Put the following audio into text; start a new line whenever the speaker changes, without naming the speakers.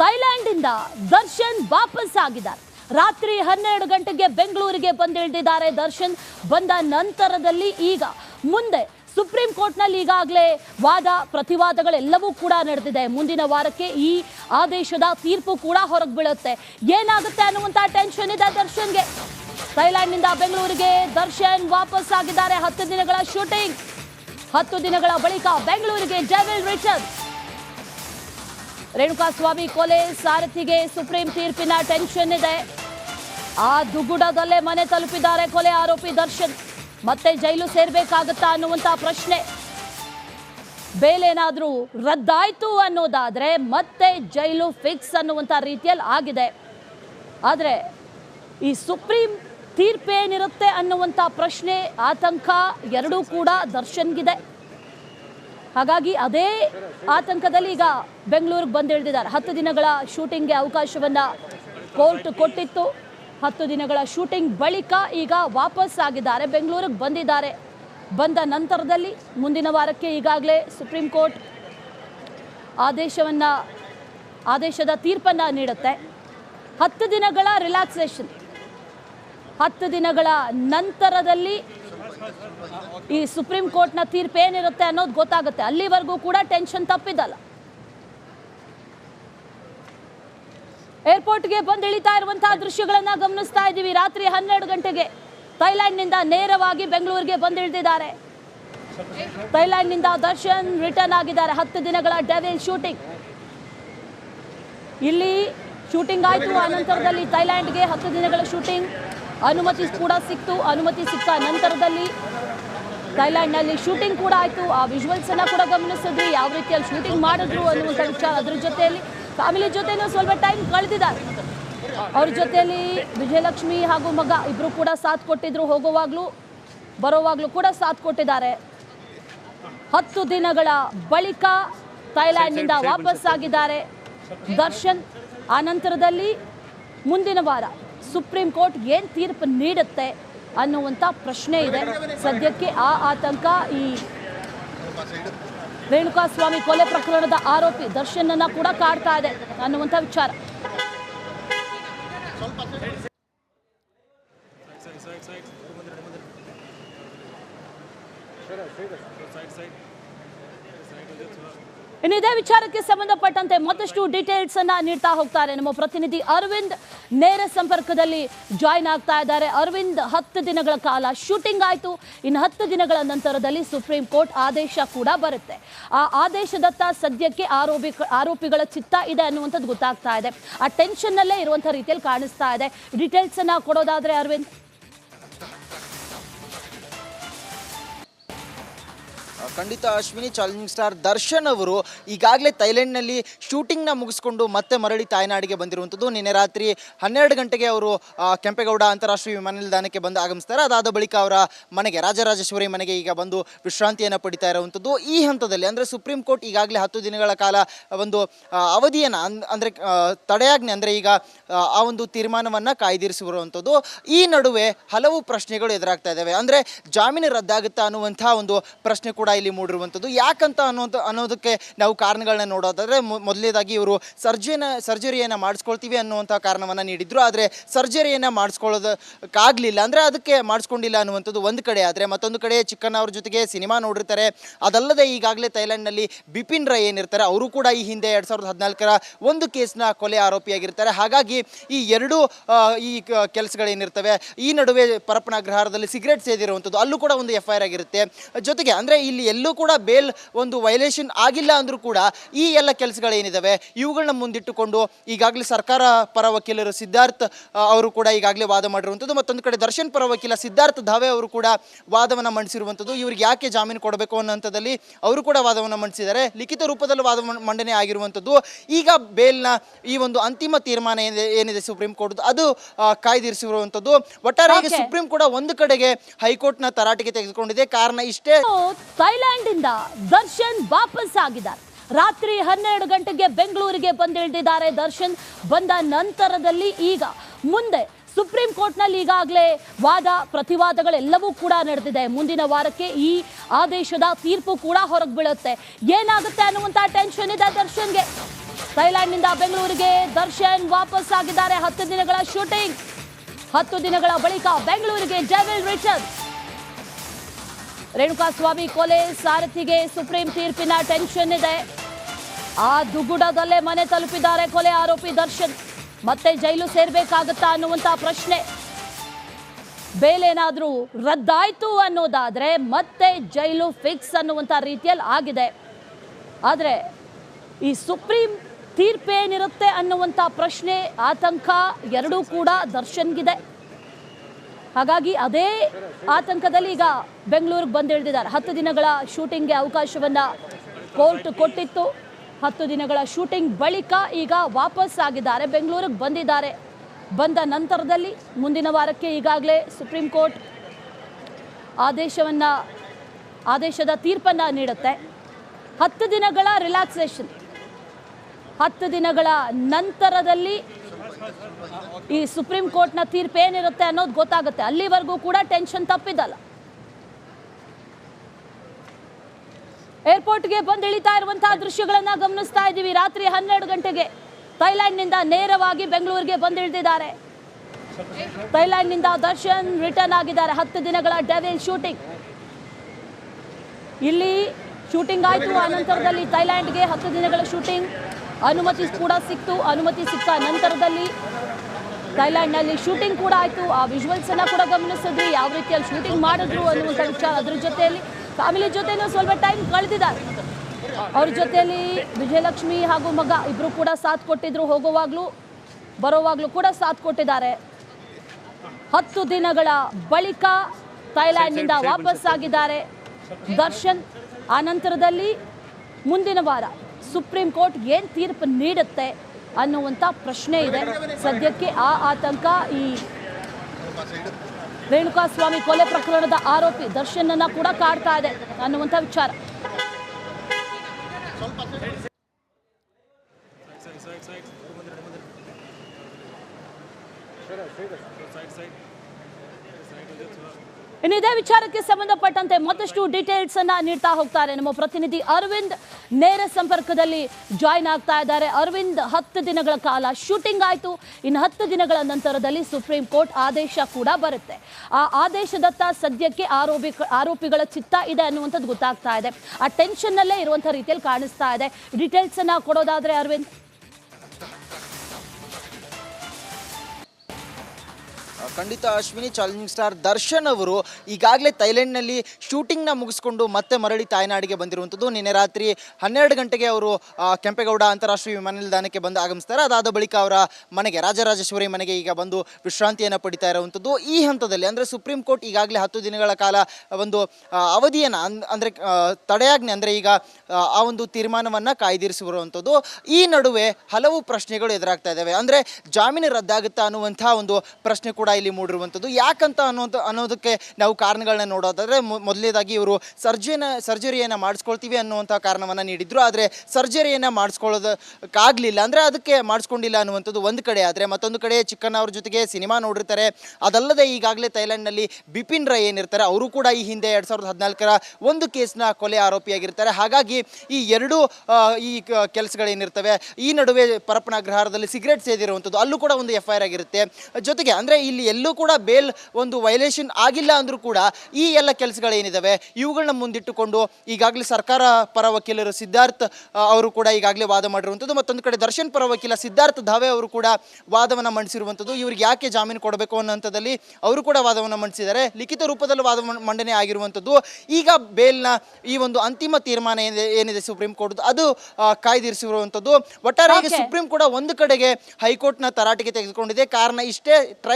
Thailand ಇಂದ ದರ್ಶನ್ ವಾಪಸ್ ಆಗಿದ್ದಾರೆ ರಾತ್ರಿ ಹನ್ನೆರಡು ಗಂಟೆಗೆ ಬೆಂಗಳೂರಿಗೆ ಬಂದಿಳಿದಿದ್ದಾರೆ ದರ್ಶನ್. ಬಂದ ನಂತರದಲ್ಲಿ ಈಗ ಮುಂದೆ ಸುಪ್ರೀಂ ಕೋರ್ಟ್ನಲ್ಲಿ ಈಗಾಗಲೇ ವಾದ, ಪ್ರತಿವಾದಗಳೆಲ್ಲವೂ ಕೂಡ ನಡೆದಿದೆ. ಮುಂದಿನ ವಾರಕ್ಕೆ ಈ ಆದೇಶದ ತೀರ್ಪು ಕೂಡ ಹೊರಗೆ ಬೀಳುತ್ತೆ. ಏನಾಗುತ್ತೆ ಅನ್ನುವಂಥ ಟೆನ್ಷನ್ ಇದೆ ದರ್ಶನ್ಗೆ. ಥೈಲ್ಯಾಂಡ್ನಿಂದ ಬೆಂಗಳೂರಿಗೆ ದರ್ಶನ್ ವಾಪಸ್ ಆಗಿದ್ದಾರೆ ಹತ್ತು ದಿನಗಳ ಶೂಟಿಂಗ್ ಹತ್ತು ದಿನಗಳ ಬಳಿಕ ಬೆಂಗಳೂರಿಗೆ ಡೆವಿಲ್ ರಿಟರ್ನ್ ರೇಣುಕಾಸ್ವಾಮಿ ಕೊಲೆ, ಸಾರಥಿಗೆ ಸುಪ್ರೀಂ ತೀರ್ಪಿನ ಟೆನ್ಷನ್ ಇದೆ. ಆ ದುಗುಡದಲ್ಲೇ ಮನೆ ತಲುಪಿದ್ದಾರೆ ಕೊಲೆ ಆರೋಪಿ ದರ್ಶನ್. ಮತ್ತೆ ಜೈಲು ಸೇರ್ಬೇಕಾಗತ್ತಾ ಅನ್ನುವಂತ ಪ್ರಶ್ನೆ. ಬೇಲೇನಾದರೂ ರದ್ದಾಯ್ತು ಅನ್ನೋದಾದ್ರೆ ಮತ್ತೆ ಜೈಲು ಫಿಕ್ಸ್ ಅನ್ನುವಂತ ರೀತಿಯಲ್ಲಿ ಆಗಿದೆ. ಆದರೆ ಈ ಸುಪ್ರೀಂ ತೀರ್ಪೇನಿರುತ್ತೆ ಅನ್ನುವಂಥ ಪ್ರಶ್ನೆ, ಆತಂಕ ಎರಡೂ ಕೂಡ ದರ್ಶನ್ಗಿದೆ. ಹಾಗಾಗಿ ಅದೇ ಆತಂಕದಲ್ಲಿ ಈಗ ಬೆಂಗಳೂರಿಗೆ ಬಂದಿಳಿದಿದ್ದಾರೆ ಹತ್ತು ದಿನಗಳ ಶೂಟಿಂಗ್ಗೆ ಅವಕಾಶವನ್ನು ಕೋರ್ಟ್ ಕೊಟ್ಟಿತ್ತು. ಹತ್ತು ದಿನಗಳ ಶೂಟಿಂಗ್ ಬಳಿಕ ಈಗ ವಾಪಸ್ ಆಗಿದ್ದಾರೆ. ಬೆಂಗಳೂರಿಗೆ ಬಂದಿದ್ದಾರೆ. ಬಂದ ನಂತರದಲ್ಲಿ ಮುಂದಿನ ವಾರಕ್ಕೆ ಈಗಾಗಲೇ ಸುಪ್ರೀಂ ಕೋರ್ಟ್ ಆದೇಶವನ್ನು, ಆದೇಶದ ತೀರ್ಪನ್ನು ನೀಡುತ್ತೆ. ಹತ್ತು ದಿನಗಳ ರಿಲ್ಯಾಕ್ಸೇಷನ್ ಹತ್ತು ದಿನಗಳ ನಂತರದಲ್ಲಿ ಈ ಸುಪ್ರೀಂ ಕೋರ್ಟ್ನ ತೀರ್ಪು ಏನಿರುತ್ತೆ ಅನ್ನೋದು ಗೊತ್ತಾಗುತ್ತೆ. ಅಲ್ಲಿವರೆಗೂ ಕೂಡ ಟೆನ್ಷನ್ ತಪ್ಪಿದಲ್ಲ. ಏರ್ಪೋರ್ಟ್ಗೆ ಬಂದು ಇಳಿತಾ ಇರುವಂತಹ ದೃಶ್ಯಗಳನ್ನ ಗಮನಿಸ್ತಾ ಇದ್ದೀವಿ. ರಾತ್ರಿ ಹನ್ನೆರಡು ಗಂಟೆಗೆ ಥೈಲ್ಯಾಂಡ್ನಿಂದ ನೇರವಾಗಿ ಬೆಂಗಳೂರಿಗೆ ಬಂದಿಳಿದಿದ್ದಾರೆ ಥೈಲ್ಯಾಂಡ್ನಿಂದ ದರ್ಶನ್ ರಿಟರ್ನ್ ಆಗಿದ್ದಾರೆ. ಹತ್ತು ದಿನಗಳ ಡೆವಿಲ್ ಶೂಟಿಂಗ್. ಇಲ್ಲಿ ಶೂಟಿಂಗ್ ಆಯಿತು. ಆ ನಂತರದಲ್ಲಿ ಥೈಲ್ಯಾಂಡ್ಗೆ ಹತ್ತು ದಿನಗಳ ಶೂಟಿಂಗ್. ಅನುಮತಿ ಕೂಡ ಸಿಕ್ತು. ಅನುಮತಿ ಸಿಕ್ಕ ನಂತರದಲ್ಲಿ ಥೈಲ್ಯಾಂಡ್ನಲ್ಲಿ ಶೂಟಿಂಗ್ ಕೂಡ ಆಯಿತು. ಆ ವಿಜುವಲ್ಸ್ ಅನ್ನ ಕೂಡ ಗಮನಿಸಿದ್ವಿ. ಯಾವ ರೀತಿಯಲ್ಲಿ ಶೂಟಿಂಗ್ ಮಾಡಿದ್ರು ಅನ್ನುವಂಥ ವಿಚಾರ ಅದ್ರ ಜೊತೆಯಲ್ಲಿ ಫ್ಯಾಮಿಲಿ ಜೊತೆನೂ ಸ್ವಲ್ಪ ಟೈಮ್ ಕಳೆದಿದ್ದಾರೆ ಅವ್ರ ಜೊತೆಯಲ್ಲಿ ವಿಜಯಲಕ್ಷ್ಮಿ ಹಾಗೂ ಮಗ ಇಬ್ರು ಕೂಡ ಸಾಥ್ ಕೊಟ್ಟಿದ್ರು ಹೋಗುವಾಗಲೂ ಬರೋವಾಗ್ಲೂ ಕೂಡ ಸಾಥ್ ಕೊಟ್ಟಿದ್ದಾರೆ. ಹತ್ತು ದಿನಗಳ ಬಳಿಕ ಥೈಲ್ಯಾಂಡ್ನಿಂದ ವಾಪಸ್ ಆಗಿದ್ದಾರೆ ದರ್ಶನ್. ಆ ನಂತರದಲ್ಲಿ ಮುಂದಿನ ವಾರ. ಸುಪ್ರೀಂ ಕೋರ್ಟ್ ಏನು ತೀರ್ಪು ನೀಡುತ್ತೆ ಅನ್ನುವಂತ ಪ್ರಶ್ನೆ ಇದೆ. ಸದ್ಯಕ್ಕೆ ಆ ಆತಂಕ ಈ ರೇಣುಕಾಸ್ವಾಮಿ ಕೊಲೆ ಪ್ರಕರಣದ ಆರೋಪಿ ದರ್ಶನನ್ನ ಕೂಡ ಕಾಡ್ತಾ ಇದೆ ಅನ್ನುವಂತ ವಿಚಾರ. ಇನ್ನು ಇದೇ ವಿಚಾರಕ್ಕೆ ಸಂಬಂಧಪಟ್ಟಂತೆ ಮತ್ತಷ್ಟು ಡೀಟೇಲ್ಸ್ ಅನ್ನ ನೀಡ್ತಾ ಹೋಗ್ತಾರೆ. ನಮ್ಮ ಪ್ರತಿನಿಧಿ ಅರವಿಂದ್ ನೇರ ಸಂಪರ್ಕದಲ್ಲಿ ಜಾಯ್ನ್ ಆಗ್ತಾ ಇದ್ದಾರೆ. ಅರವಿಂದ್, ಹತ್ತು ದಿನಗಳ ಕಾಲ ಶೂಟಿಂಗ್ ಆಯಿತು. ಇನ್ನು ಹತ್ತು ದಿನಗಳ ನಂತರದಲ್ಲಿ ಸುಪ್ರೀಂ ಕೋರ್ಟ್ ಆದೇಶ ಕೂಡ ಬರುತ್ತೆ. ಆ ಆದೇಶದತ್ತ ಸದ್ಯಕ್ಕೆ ಆರೋಪಿ, ಆರೋಪಿಗಳ ಚಿತ್ತ ಇದೆ ಅನ್ನುವಂಥದ್ದು ಗೊತ್ತಾಗ್ತಾ ಇದೆ. ಆ ಟೆನ್ಷನ್ನಲ್ಲೇ ಇರುವಂಥ ರೀತಿಯಲ್ಲಿ ಕಾಣಿಸ್ತಾ ಇದೆ. ಡೀಟೇಲ್ಸ್ ಕೊಡೋದಾದರೆ ಕೊಡೋದಾದ್ರೆ ಅರವಿಂದ್.
ಖಂಡಿತ ಅಶ್ವಿನಿ ಚಾಲೆಂಜಿಂಗ್ ಸ್ಟಾರ್ ದರ್ಶನ್ ಅವರು ಈಗಾಗಲೇ ಥೈಲ್ಯಾಂಡ್ನಲ್ಲಿ ಶೂಟಿಂಗ್ನ ಮುಗಿಸ್ಕೊಂಡು ಮತ್ತೆ ಮರಳಿ ತಾಯ್ನಾಡಿಗೆ ಬಂದಿರುವಂಥದ್ದು. ನಿನ್ನೆ ರಾತ್ರಿ ಹನ್ನೆರಡು ಗಂಟೆಗೆ ಅವರು ಕೆಂಪೇಗೌಡ ಅಂತಾರಾಷ್ಟ್ರೀಯ ವಿಮಾನ ನಿಲ್ದಾಣಕ್ಕೆ ಬಂದು ಆಗಮಿಸ್ತಾರೆ. ಅದಾದ ಬಳಿಕ ಅವರ ಮನೆಗೆ ರಾಜರಾಜೇಶ್ವರಿ ಮನೆಗೆ ಈಗ ಬಂದು ವಿಶ್ರಾಂತಿಯನ್ನು ಪಡಿತಾ ಇರುವಂಥದ್ದು. ಈ ಹಂತದಲ್ಲಿ ಅಂದರೆ ಸುಪ್ರೀಂ ಕೋರ್ಟ್ ಈಗಾಗಲೇ ಹತ್ತು ದಿನಗಳ ಕಾಲ ಒಂದು ಅವಧಿಯನ್ನು ಅಂದರೆ ತಡೆಯಾಜ್ಞೆ ಅಂದರೆ ಈಗ ಆ, ಒಂದು ತೀರ್ಮಾನವನ್ನು ಕಾಯ್ದಿರಿಸಿರುವಂಥದ್ದು. ಈ ನಡುವೆ ಹಲವು ಪ್ರಶ್ನೆಗಳು ಎದುರಾಗ್ತಾ ಇದ್ದಾವೆ ಅಂದರೆ ಜಾಮೀನು ರದ್ದಾಗುತ್ತಾ ಅನ್ನುವಂಥ ಒಂದು ಪ್ರಶ್ನೆ ಕೂಡ ಇಲ್ಲಿ ಮೂಡಿರುವಂಥದ್ದು. ಯಾಕಂತ ಅನ್ನೋದು, ಅನ್ನೋದಕ್ಕೆ ನಾವು ಕಾರಣಗಳನ್ನ ನೋಡೋದಾದರೆ ಮೊದಲನೇದಾಗಿ ಇವರು ಸರ್ಜರಿನ ಸರ್ಜರಿಯನ್ನು ಮಾಡಿಸ್ಕೊಳ್ತೀವಿ ಅನ್ನುವಂಥ ಕಾರಣವನ್ನು ನೀಡಿದ್ರು. ಆದರೆ ಸರ್ಜರಿಯನ್ನು ಮಾಡಿಸ್ಕೊಳ್ಳೋದಕ್ಕಾಗಲಿಲ್ಲ. ಅಂದರೆ ಅದಕ್ಕೆ ಮಾಡಿಸ್ಕೊಂಡಿಲ್ಲ ಅನ್ನುವಂಥದ್ದು ಒಂದು ಕಡೆ. ಆದರೆ ಮತ್ತೊಂದು ಕಡೆ ಚಿಕ್ಕಣ್ಣ ಜೊತೆಗೆ ಸಿನಿಮಾ ನೋಡಿರ್ತಾರೆ. ಅದಲ್ಲದೆ ಈಗಾಗಲೇ ಥೈಲ್ಯಾಂಡ್ನಲ್ಲಿ ಬಿಪಿನ್ ರೈ ಏನಿರ್ತಾರೆ, ಅವರು ಕೂಡ ಈ ಹಿಂದೆ ಎರಡು ಸಾವಿರದ ಹದಿನಾಲ್ಕರ ಒಂದು ಕೇಸ್ನ ಕೊಲೆ ಆರೋಪಿಯಾಗಿರ್ತಾರೆ. ಹಾಗಾಗಿ ಈ ಎರಡು ಈ ಕೆಲಸಗಳೇನಿರ್ತವೆ, ಈ ನಡುವೆ ಪರಪ್ಪನ ಗ್ರಹಾರದಲ್ಲಿ ಸಿಗರೇಟ್ ಸೇದಿರುವಂಥದ್ದು, ಅಲ್ಲೂ ಕೂಡ ಒಂದು ಎಫ್ ಐ ಆಗಿರುತ್ತೆ. ಜೊತೆಗೆ, ಅಂದರೆ ಇಲ್ಲಿ ಎಲ್ಲೂ ಕೂಡ ಬೇಲ್ ಒಂದು ವೈಲೇಷನ್ ಆಗಿಲ್ಲ ಅಂದರೂ ಕೂಡ ಈ ಎಲ್ಲ ಕೆಲಸಗಳೇನಿದ್ದಾವೆ ಇವುಗಳನ್ನ ಮುಂದಿಟ್ಟುಕೊಂಡು ಈಗಾಗಲೇ ಸರ್ಕಾರ ಪರ ವಕೀಲರು ಸಿದ್ಧಾರ್ಥ್ ಅವರು ಕೂಡ ಈಗಾಗಲೇ ವಾದ ಮಾಡಿರುವಂಥದ್ದು ಮತ್ತೊಂದು ಕಡೆ ದರ್ಶನ್ ಪರ ವಕೀಲ ಸಿದ್ಧಾರ್ಥ ಧಾವೆ ಅವರು ಕೂಡ ವಾದವನ್ನು ಮಂಡಿಸಿರುವಂಥದ್ದು. ಇವ್ರಿಗೆ ಯಾಕೆ ಜಾಮೀನು ಕೊಡಬೇಕು ಅನ್ನೋಂಥದ್ದಲ್ಲಿ ಅವರು ಕೂಡ ವಾದವನ್ನು ಮಂಡಿಸಿದ್ದಾರೆ. ಲಿಖಿತ ರೂಪದಲ್ಲಿ ವಾದ ಮಂಡನೆ ಆಗಿರುವಂಥದ್ದು. ಈಗ ಬೇಲ್ನ ಈ ಒಂದು ಅಂತಿಮ ತೀರ್ಮಾನ ಏನಿದೆ ಏನಿದೆ ಸುಪ್ರೀಂ ಕೋರ್ಟ್ ಅದು ಕಾಯ್ದಿರಿಸಿರುವಂಥದ್ದು.
ಒಟ್ಟಾರೆ
ಸುಪ್ರೀಂ ಕೂಡ ಒಂದು ಕಡೆಗೆ ಹೈಕೋರ್ಟ್ನ ತರಾಟೆಗೆ ತೆಗೆದುಕೊಂಡಿದೆ. ಕಾರಣ ಇಷ್ಟೇ.
ಥೈಲ್ಯಾಂಡ್ ಇಂದ ದರ್ಶನ್ ವಾಪಸ್ ಆಗಿದ್ದಾರೆ ರಾತ್ರಿ ಹನ್ನೆರಡು ಗಂಟೆಗೆ ಬೆಂಗಳೂರಿಗೆ ಬಂದಿಳಿದಿದ್ದಾರೆ ದರ್ಶನ್. ಬಂದ ನಂತರದಲ್ಲಿ ಈಗ ಮುಂದೆ ಸುಪ್ರೀಂ ಕೋರ್ಟ್ನಲ್ಲಿ ಈಗಾಗಲೇ ವಾದ, ಪ್ರತಿವಾದಗಳೆಲ್ಲವೂ ಕೂಡ ನಡೆದಿದೆ. ಮುಂದಿನ ವಾರಕ್ಕೆ ಈ ಆದೇಶದ ತೀರ್ಪು ಕೂಡ ಹೊರಗೆ ಬೀಳುತ್ತೆ. ಏನಾಗುತ್ತೆ ಅನ್ನುವಂಥ ಟೆನ್ಷನ್ ಇದೆ ದರ್ಶನ್ಗೆ. ಥೈಲ್ಯಾಂಡ್ನಿಂದ ಬೆಂಗಳೂರಿಗೆ ದರ್ಶನ್ ವಾಪಸ್ ಆಗಿದ್ದಾರೆ ಹತ್ತು ದಿನಗಳ ಶೂಟಿಂಗ್ ಹತ್ತು ದಿನಗಳ ಬಳಿಕ ಬೆಂಗಳೂರಿಗೆ ಜೈವಿಲ್ ರಿಟರ್ನ್ ರೇಣುಕಾಸ್ವಾಮಿ ಕೊಲೆ, ಸಾರಥಿಗೆ ಸುಪ್ರೀಂ ತೀರ್ಪಿನ ಟೆನ್ಷನ್ ಇದೆ. ಆ ದುಗುಡದಲ್ಲೇ ಮನೆ ತಲುಪಿದ್ದಾರೆ ಕೊಲೆ ಆರೋಪಿ ದರ್ಶನ್. ಮತ್ತೆ ಜೈಲು ಸೇರ್ಬೇಕಾಗತ್ತಾ ಅನ್ನುವಂತ ಪ್ರಶ್ನೆ. ಬೇಲೇನಾದರೂ ರದ್ದಾಯ್ತು ಅನ್ನೋದಾದ್ರೆ ಮತ್ತೆ ಜೈಲು ಫಿಕ್ಸ್ ಅನ್ನುವಂಥ ರೀತಿಯಲ್ಲಿ ಆಗಿದೆ. ಆದರೆ ಈ ಸುಪ್ರೀಂ ತೀರ್ಪೇನಿರುತ್ತೆ ಅನ್ನುವಂಥ ಪ್ರಶ್ನೆ, ಆತಂಕ ಎರಡೂ ಕೂಡ ದರ್ಶನ್ಗಿದೆ. ಹಾಗಾಗಿ ಅದೇ ಆತಂಕದಲ್ಲಿ ಈಗ ಬೆಂಗಳೂರಿಗೆ ಬಂದಿಳಿದಿದ್ದಾರೆ ಹತ್ತು ದಿನಗಳ ಶೂಟಿಂಗ್ಗೆ ಅವಕಾಶವನ್ನು ಕೋರ್ಟ್ ಕೊಟ್ಟಿತ್ತು. ಹತ್ತು ದಿನಗಳ ಶೂಟಿಂಗ್ ಬಳಿಕ ಈಗ ವಾಪಸ್ ಆಗಿದ್ದಾರೆ. ಬೆಂಗಳೂರಿಗೆ ಬಂದಿದ್ದಾರೆ. ಬಂದ ನಂತರದಲ್ಲಿ ಮುಂದಿನ ವಾರಕ್ಕೆ ಈಗಾಗಲೇ ಸುಪ್ರೀಂ ಕೋರ್ಟ್ ಆದೇಶವನ್ನು, ಆದೇಶದ ತೀರ್ಪನ್ನು ನೀಡುತ್ತೆ. ಹತ್ತು ದಿನಗಳ ರಿಲ್ಯಾಕ್ಸೇಷನ್ ಹತ್ತು ದಿನಗಳ ನಂತರದಲ್ಲಿ ಈ ಸುಪ್ರೀಂ ಕೋರ್ಟ್ನ ತೀರ್ಪು ಏನಿರುತ್ತೆ ಅನ್ನೋದು ಗೊತ್ತಾಗುತ್ತೆ. ಅಲ್ಲಿವರೆಗೂ ಕೂಡ ಟೆನ್ಷನ್ ತಪ್ಪಿದಲ್ಲ. ಏರ್ಪೋರ್ಟ್ಗೆ ಬಂದು ಇಳಿತಾ ಇರುವಂತಹ ದೃಶ್ಯಗಳನ್ನ ಗಮನಿಸ್ತಾ ಇದ್ದೀವಿ. ರಾತ್ರಿ ಹನ್ನೆರಡು ಗಂಟೆಗೆ ಥೈಲ್ಯಾಂಡ್ನಿಂದ ನೇರವಾಗಿ ಬೆಂಗಳೂರಿಗೆ ಬಂದಿಳಿದಿದ್ದಾರೆ ಥೈಲ್ಯಾಂಡ್ನಿಂದ ದರ್ಶನ್ ರಿಟರ್ನ್ ಆಗಿದ್ದಾರೆ. ಹತ್ತು ದಿನಗಳ ಡೆವಿಲ್ ಶೂಟಿಂಗ್. ಇಲ್ಲಿ ಶೂಟಿಂಗ್ ಆಯಿತು. ಆ ನಂತರದಲ್ಲಿ ಥೈಲ್ಯಾಂಡ್ಗೆ ಹತ್ತು ದಿನಗಳ ಶೂಟಿಂಗ್. ಅನುಮತಿ ಕೂಡ ಸಿಕ್ತು. ಅನುಮತಿ ಸಿಕ್ಕ ನಂತರದಲ್ಲಿ ಥೈಲ್ಯಾಂಡ್ನಲ್ಲಿ ಶೂಟಿಂಗ್ ಕೂಡ ಆಯಿತು. ಆ ವಿಜುವಲ್ಸ್ ಅನ್ನ ಕೂಡ ಗಮನಿಸಿದ್ವಿ. ಯಾವ ರೀತಿಯಲ್ಲಿ ಶೂಟಿಂಗ್ ಮಾಡಿದ್ರು ಅನ್ನುವಂಥ ವಿಚಾರ ಅದ್ರ ಜೊತೆಯಲ್ಲಿ ಫ್ಯಾಮಿಲಿ ಜೊತೆನೂ ಸ್ವಲ್ಪ ಟೈಮ್ ಕಳೆದಿದ್ದಾರೆ ಅವ್ರ ಜೊತೆಯಲ್ಲಿ ವಿಜಯಲಕ್ಷ್ಮಿ ಹಾಗೂ ಮಗ ಇಬ್ರು ಕೂಡ ಸಾಥ್ ಕೊಟ್ಟಿದ್ರು. ಹೋಗುವಾಗ್ಲೂ ಬರೋವಾಗ್ಲೂ ಕೂಡ ಸಾಥ್ ಕೊಟ್ಟಿದ್ದಾರೆ. ಹತ್ತು ದಿನಗಳ ಬಳಿಕ ಥೈಲ್ಯಾಂಡ್ನಿಂದ ವಾಪಸ್ ಆಗಿದ್ದಾರೆ ದರ್ಶನ್. ಆ ನಂತರದಲ್ಲಿ ಮುಂದಿನ ವಾರ. ಸುಪ್ರೀಂ ಕೋರ್ಟ್ ಏನು ತೀರ್ಪು ನೀಡುತ್ತೆ ಅನ್ನುವಂತ ಪ್ರಶ್ನೆ ಇದೆ. ಸದ್ಯಕ್ಕೆ ಆ ಆತಂಕ ಈ ರೇಣುಕಾಸ್ವಾಮಿ ಕೊಲೆ ಪ್ರಕರಣದ ಆರೋಪಿ ದರ್ಶನನ್ನ ಕೂಡ ಕಾಡ್ತಾ ಇದೆ ಅನ್ನುವಂತ ವಿಚಾರ. ಇನ್ನು ಇದೇ ವಿಚಾರಕ್ಕೆ ಸಂಬಂಧಪಟ್ಟಂತೆ ಮತ್ತಷ್ಟು ಡೀಟೇಲ್ಸ್ ಅನ್ನ ನೀಡ್ತಾ ಹೋಗ್ತಾರೆ. ನಮ್ಮ ಪ್ರತಿನಿಧಿ ಅರವಿಂದ್ ನೇರ ಸಂಪರ್ಕದಲ್ಲಿ ಜಾಯ್ನ್ ಆಗ್ತಾ ಇದ್ದಾರೆ. ಅರವಿಂದ್, ಹತ್ತು ದಿನಗಳ ಕಾಲ ಶೂಟಿಂಗ್ ಆಯಿತು. ಇನ್ನು ಹತ್ತು ದಿನಗಳ ನಂತರದಲ್ಲಿ ಸುಪ್ರೀಂ ಕೋರ್ಟ್ ಆದೇಶ ಕೂಡ ಬರುತ್ತೆ. ಆ ಆದೇಶದತ್ತ ಸದ್ಯಕ್ಕೆ ಆರೋಪಿ, ಆರೋಪಿಗಳ ಚಿತ್ತ ಇದೆ ಅನ್ನುವಂಥದ್ದು ಗೊತ್ತಾಗ್ತಾ ಇದೆ. ಆ ಟೆನ್ಷನ್ನಲ್ಲೇ ಇರುವಂಥ ರೀತಿಯಲ್ಲಿ ಕಾಣಿಸ್ತಾ ಇದೆ. ಡೀಟೇಲ್ಸ್ ಕೊಡೋದಾದರೆ ಕೊಡೋದಾದ್ರೆ ಅರವಿಂದ್.
ಖಂಡಿತ ಅಶ್ವಿನಿ ಚಾಲೆಂಜಿಂಗ್ ಸ್ಟಾರ್ ದರ್ಶನ್ ಅವರು ಈಗಾಗಲೇ ಥೈಲ್ಯಾಂಡ್ನಲ್ಲಿ ಶೂಟಿಂಗ್ನ ಮುಗಿಸ್ಕೊಂಡು ಮತ್ತೆ ಮರಳಿ ತಾಯ್ನಾಡಿಗೆ ಬಂದಿರುವಂಥದ್ದು. ನಿನ್ನೆ ರಾತ್ರಿ ಹನ್ನೆರಡು ಗಂಟೆಗೆ ಅವರು ಕೆಂಪೇಗೌಡ ಅಂತಾರಾಷ್ಟ್ರೀಯ ವಿಮಾನ ನಿಲ್ದಾಣಕ್ಕೆ ಬಂದು ಆಗಮಿಸ್ತಾರೆ. ಅದಾದ ಬಳಿಕ ಅವರ ಮನೆಗೆ, ರಾಜರಾಜೇಶ್ವರಿ ಮನೆಗೆ ಈಗ ಬಂದು ವಿಶ್ರಾಂತಿಯನ್ನು ಪಡಿತಾ ಇರುವಂಥದ್ದು. ಈ ಹಂತದಲ್ಲಿ ಅಂದರೆ ಸುಪ್ರೀಂ ಕೋರ್ಟ್ ಈಗಾಗಲೇ ಹತ್ತು ದಿನಗಳ ಕಾಲ ಒಂದು ಅವಧಿಯನ್ನು ಅಂದರೆ ತಡೆಯಾಜ್ಞೆ ಅಂದರೆ ಈಗ, ಆ ಒಂದು ತೀರ್ಮಾನವನ್ನು ಕಾಯ್ದಿರಿಸಿರುವಂಥದ್ದು ಈ ನಡುವೆ ಹಲವು ಪ್ರಶ್ನೆಗಳು ಎದುರಾಗ್ತಾ ಇದ್ದಾವೆ. ಅಂದರೆ ಜಾಮೀನು ರದ್ದಾಗುತ್ತಾ ಅನ್ನುವಂಥ ಒಂದು ಪ್ರಶ್ನೆ ಕೂಡ ಇಲ್ಲಿ ಮೂಡಿರುವಂಥದ್ದು. ಯಾಕಂತ ಅನ್ನೋದು, ಅನ್ನೋದಕ್ಕೆ ನಾವು ಕಾರಣಗಳನ್ನ ನೋಡೋದಾದರೆ ಮೊದಲನೇದಾಗಿ ಇವರು ಸರ್ಜರಿನ ಸರ್ಜರಿಯನ್ನು ಮಾಡಿಸ್ಕೊಳ್ತೀವಿ ಅನ್ನುವಂಥ ಕಾರಣವನ್ನು ನೀಡಿದ್ರು. ಆದರೆ ಸರ್ಜರಿಯನ್ನು ಮಾಡಿಸ್ಕೊಳ್ಳೋದಕ್ಕಾಗಲಿಲ್ಲ. ಅಂದರೆ ಅದಕ್ಕೆ ಮಾಡಿಸ್ಕೊಂಡಿಲ್ಲ ಅನ್ನುವಂಥದ್ದು ಒಂದು ಕಡೆ. ಆದರೆ ಮತ್ತೊಂದು ಕಡೆ ಚಿಕ್ಕಣ್ಣ ಜೊತೆಗೆ ಸಿನಿಮಾ ನೋಡಿರ್ತಾರೆ. ಅದಲ್ಲದೆ ಈಗಾಗಲೇ ಥೈಲ್ಯಾಂಡ್ನಲ್ಲಿ ಬಿಪಿನ್ ರೈ ಏನಿರ್ತಾರೆ, ಅವರು ಕೂಡ ಈ ಹಿಂದೆ ಎರಡು ಸಾವಿರದ ಹದಿನಾಲ್ಕರ ಒಂದು ಕೇಸ್ನ ಕೊಲೆ ಆರೋಪಿಯಾಗಿರ್ತಾರೆ. ಹಾಗಾಗಿ ಈ ಎರಡು ಈ ಕೆಲಸಗಳೇನಿರ್ತವೆ, ಈ ನಡುವೆ ಪರಪ್ಪನ ಅಗ್ರಹಾರದಲ್ಲಿ ಸಿಗರೇಟ್ ಸೇದಿರುವಂಥದ್ದು, ಅಲ್ಲೂ ಕೂಡ ಒಂದು ಎಫ್ ಐ ಆಗಿರುತ್ತೆ. ಜೊತೆಗೆ, ಅಂದರೆ ಇಲ್ಲಿ ಎಲ್ಲೂ ಕೂಡ ಬೇಲ್ ಒಂದು ವೈಲೇಷನ್ ಆಗಿಲ್ಲ ಅಂದರೂ ಕೂಡ ಈ ಎಲ್ಲ ಕೆಲಸಗಳೇನಿದ್ದಾವೆ ಇವುಗಳನ್ನ ಮುಂದಿಟ್ಟುಕೊಂಡು ಈಗಾಗಲೇ ಸರ್ಕಾರ ಪರ ವಕೀಲರು ಸಿದ್ಧಾರ್ಥ್ ಅವರು ಕೂಡ ಈಗಾಗಲೇ ವಾದ ಮಾಡಿರುವಂಥದ್ದು ಮತ್ತೊಂದು ಕಡೆ ದರ್ಶನ್ ಪರ ವಕೀಲ ಸಿದ್ಧಾರ್ಥ ಧಾವೆ ಅವರು ಕೂಡ ವಾದವನ್ನು ಮಂಡಿಸಿರುವಂಥದ್ದು. ಇವ್ರಿಗೆ ಯಾಕೆ ಜಾಮೀನು ಕೊಡಬೇಕು ಅನ್ನೋ ಹಂತದಲ್ಲಿ ಅವರು ಕೂಡ ವಾದವನ್ನು ಮಂಡಿಸಿದ್ದಾರೆ. ಲಿಖಿತ ರೂಪದಲ್ಲಿ ವಾದ ಮಂಡನೆ ಆಗಿರುವಂಥದ್ದು. ಈಗ ಬೇಲ್ನ ಈ ಒಂದು ಅಂತಿಮ ತೀರ್ಮಾನ ಏನಿದೆ ಸುಪ್ರೀಂ ಕೋರ್ಟ್ ಅದು ಕಾಯ್ದಿರಿಸಿರುವಂಥದ್ದು.
ಒಟ್ಟಾರೆ
ಸುಪ್ರೀಂ ಕೂಡ ಒಂದು ಕಡೆಗೆ ಹೈಕೋರ್ಟ್ನ ತರಾಟೆಗೆ ತೆಗೆದುಕೊಂಡಿದೆ. ಕಾರಣ ಇಷ್ಟೇ ಟ್ರೈ